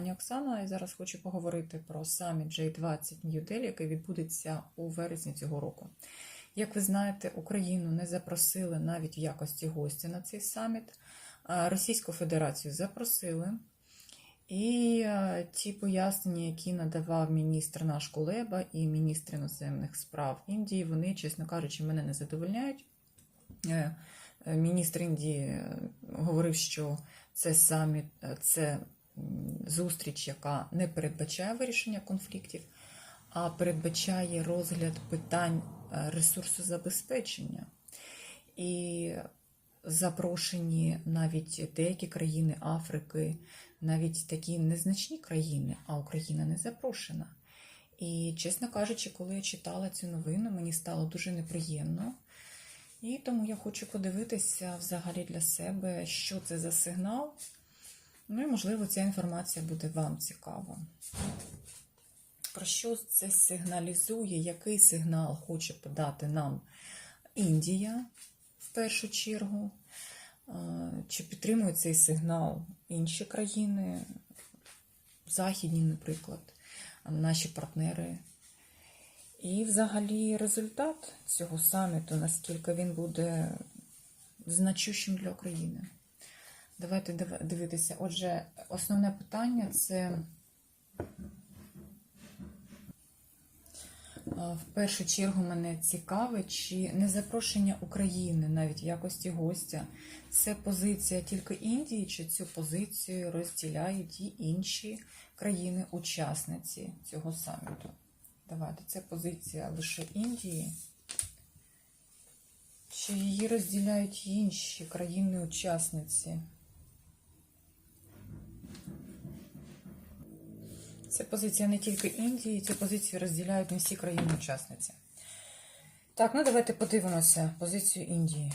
пані Оксана, і зараз хочу поговорити про саміт J20 Нью-Делі, який відбудеться у вересні цього року. Як ви знаєте, Україну не запросили навіть в якості гостя на цей саміт. Російську Федерацію запросили. І ті пояснення, які надавав міністр наш Кулеба і міністр іноземних справ Індії, вони, чесно кажучи, мене не задовольняють. Е, е, Міністр Індії е, говорив, що це саміт, це зустріч, яка не передбачає вирішення конфліктів, а передбачає розгляд питань е, ресурсозабезпечення. І запрошені навіть деякі країни Африки, навіть такі незначні країни, а Україна не запрошена. І, чесно кажучи, коли я читала цю новину, мені стало дуже неприємно. І тому я хочу подивитися взагалі для себе, що це за сигнал. Ну і, можливо, ця інформація буде вам цікава. Про що це сигналізує, який сигнал хоче подати нам Індія в першу чергу? Чи підтримують цей сигнал інші країни, західні, наприклад, наші партнери? І взагалі результат цього саміту, наскільки він буде значущим для України. Давайте дивитися. Отже, основне питання це в першу чергу мене цікавить, чи не запрошення України навіть в якості гостя це позиція тільки Індії, чи цю позицію розділяють і інші країни-учасниці цього саміту. Давайте, це позиція лише Індії. Чи її розділяють інші країни-учасниці? Це позиція не тільки Індії, цю позицію розділяють не всі країни-учасниці. Так, ну давайте подивимося позицію Індії.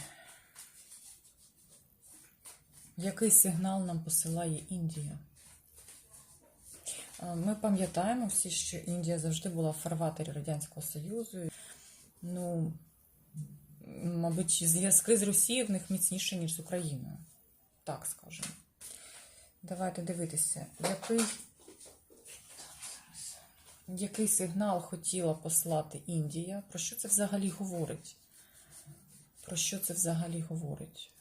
Який сигнал нам посилає Індія? Е, Ми пам'ятаємо всі, що Індія завжди була в фарватері Радянського Союзу. Ну, мабуть, зв'язки з Росією в них міцніші, ніж з Україною. Так скажемо. Давайте дивитися, який, який сигнал хотіла послати Індія? Про що це взагалі говорить? Про що це взагалі говорить?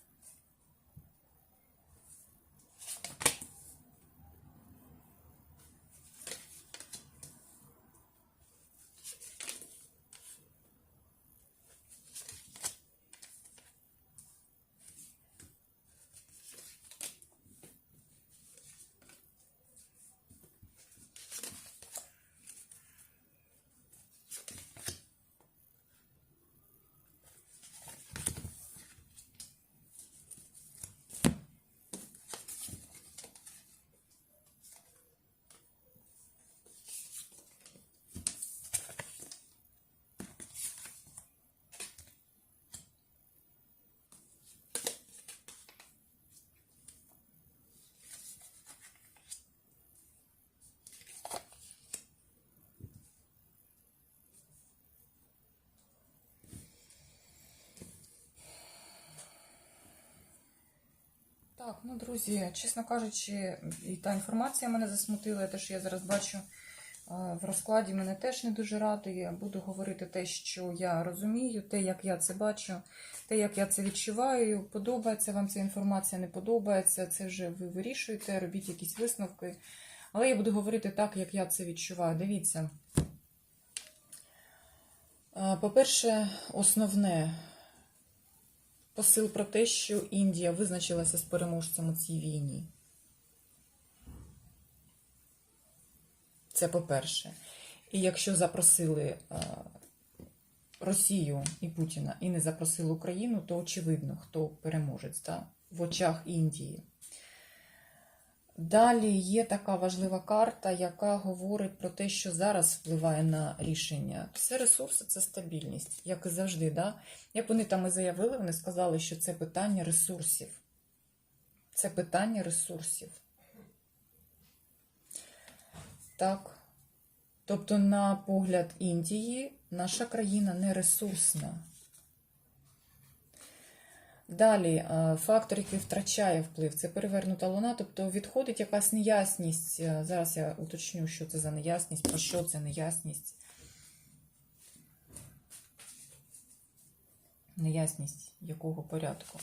Так, ну друзі, чесно кажучи, і та інформація мене засмутила, те, що я зараз бачу в розкладі, мене теж не дуже радує. Буду говорити те, що я розумію, те, як я це бачу, те, як я це відчуваю. Подобається вам ця інформація, не подобається. Це вже ви вирішуєте, робіть якісь висновки. Але я буду говорити так, як я це відчуваю. Дивіться. По-перше, основне посил про те, що Індія визначилася з переможцем у цій війні. Це по-перше. І якщо запросили е, Росію і Путіна і не запросили Україну, то очевидно, хто переможець да? в очах Індії. Далі є така важлива карта, яка говорить про те, що зараз впливає на рішення. Це ресурси, це стабільність, як і завжди. Да? Як вони там і заявили, вони сказали, що це питання ресурсів. Це питання ресурсів. Так. Тобто, на погляд Індії, наша країна не ресурсна. Далі, е, фактор, який втрачає вплив, це перевернута луна, тобто відходить якась неясність. Е, Зараз я уточню, що це за неясність, про що це неясність. Неясність якого порядку.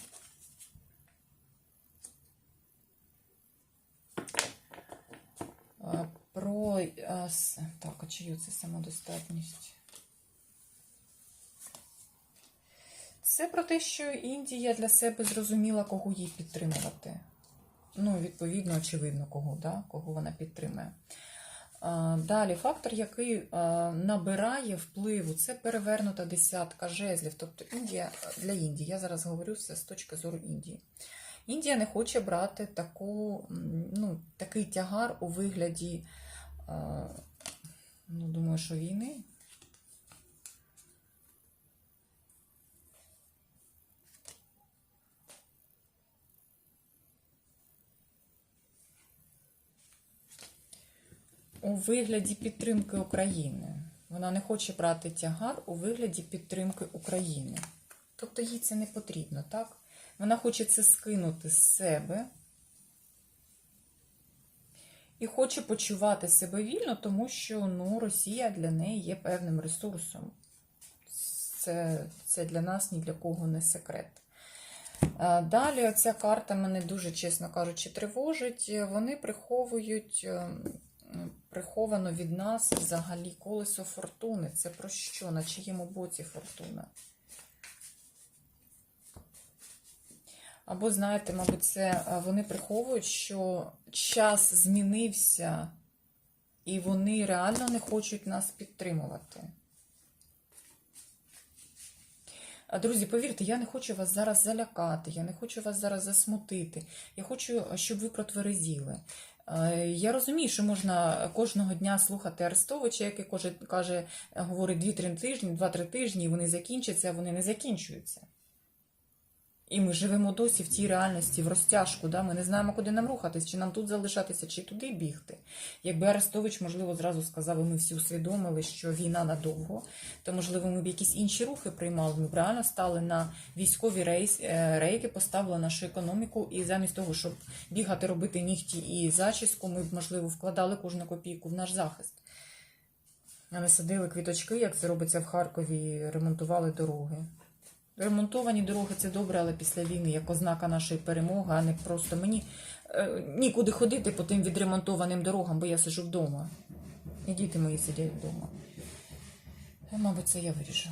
Е, Про так, а чию це самодостатність? Це про те, що Індія для себе зрозуміла, кого їй підтримувати. Ну, відповідно, очевидно, кого, да? кого вона підтримує. Далі, фактор, який набирає впливу, це перевернута десятка жезлів. Тобто Індія для Індії. Я зараз говорю все з точки зору Індії. Індія не хоче брати таку, ну, такий тягар у вигляді, ну, думаю, що війни. У вигляді підтримки України. Вона не хоче брати тягар у вигляді підтримки України. Тобто їй це не потрібно, так? Вона хоче це скинути з себе і хоче почувати себе вільно, тому що ну, Росія для неї є певним ресурсом. Це, це для нас ні для кого не секрет. Далі оця карта мене дуже, чесно кажучи, тривожить. Вони приховують ем, приховано від нас взагалі колесо фортуни. Це про що? На чиєму боці фортуна? Або, знаєте, мабуть, це вони приховують, що час змінився, і вони реально не хочуть нас підтримувати. Друзі, повірте, я не хочу вас зараз залякати, я не хочу вас зараз засмутити. Я хочу, щоб ви протверезіли. Е, Я розумію, що можна кожного дня слухати Арестовича, який каже, каже говорить 2-3 тижні, 2-3 тижні, вони закінчаться, вони не закінчуються. І ми живемо досі в тій реальності, в розтяжку. Да? Ми не знаємо, куди нам рухатись, чи нам тут залишатися, чи туди бігти. Якби Арестович, можливо, зразу сказав, і ми всі усвідомили, що війна надовго, то, можливо, ми б якісь інші рухи приймали. Ми б реально стали на військові рейс, е, рейки, поставили нашу економіку, і замість того, щоб бігати, робити нігті і зачіску, ми б, можливо, вкладали кожну копійку в наш захист. А не садили квіточки, як це робиться в Харкові, ремонтували дороги. Ремонтовані дороги це добре, але після війни як ознака нашої перемоги, а не просто мені е, нікуди ходити по тим відремонтованим дорогам, бо я сиджу вдома. І діти мої сидять вдома. Е, Мабуть, це я вирішу.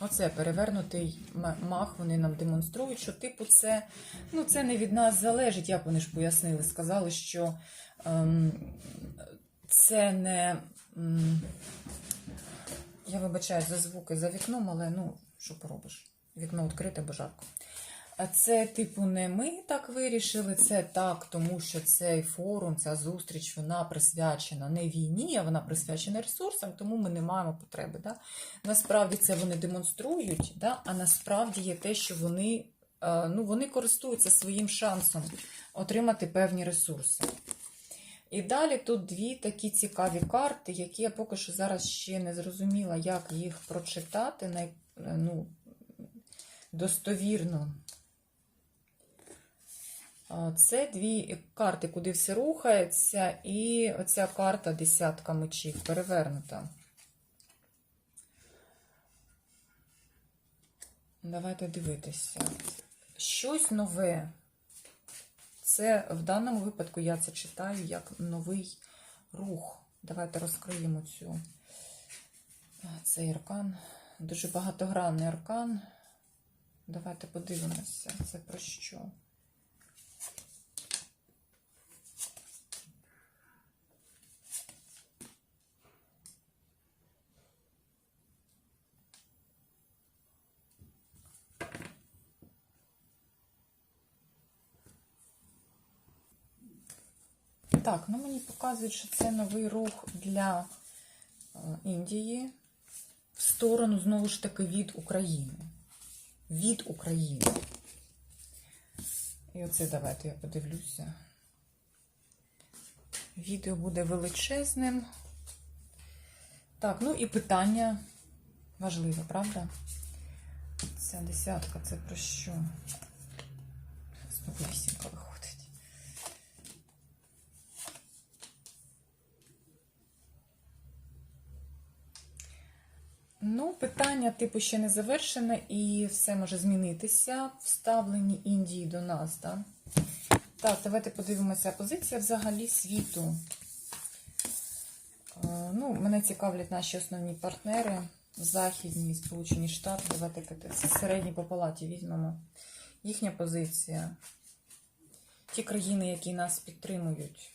Оце перевернутий мах, вони нам демонструють, що типу це, ну, це не від нас залежить, як вони ж пояснили. Сказали, що ем, це не. м, я вибачаю за звуки за вікном, але ну, що поробиш? Вікно відкрите, бо жарко. Це, типу, не ми так вирішили, це так, тому що цей форум, ця зустріч, вона присвячена не війні, а вона присвячена ресурсам, тому ми не маємо потреби. Да? Насправді це вони демонструють, да? а насправді є те, що вони, е, ну, вони користуються своїм шансом отримати певні ресурси. І далі тут дві такі цікаві карти, які я поки що зараз ще не зрозуміла, як їх прочитати най, ну, достовірно. Це дві карти, куди все рухається, і оця карта десятка мечів перевернута. Давайте дивитися. Щось нове. Це в даному випадку я це читаю як новий рух. Давайте розкриємо цю, цей аркан. Дуже багатогранний аркан. Давайте подивимося, це про що. Так, ну мені показують, що це новий рух для е, Індії в сторону, знову ж таки, від України. Від України. І оце давайте я подивлюся. Відео буде величезним. Так, ну і питання важливе, правда? Ця десятка це про що? Знову вісімка виходить. Ну, питання, типу, ще не завершене, і все може змінитися в ставленні Індії до нас. Да? Так, давайте подивимося позиція взагалі світу. Е, Ну, мене цікавлять наші основні партнери, Західні, Сполучені Штати. Давайте середні по палаті візьмемо. Їхня позиція. Ті країни, які нас підтримують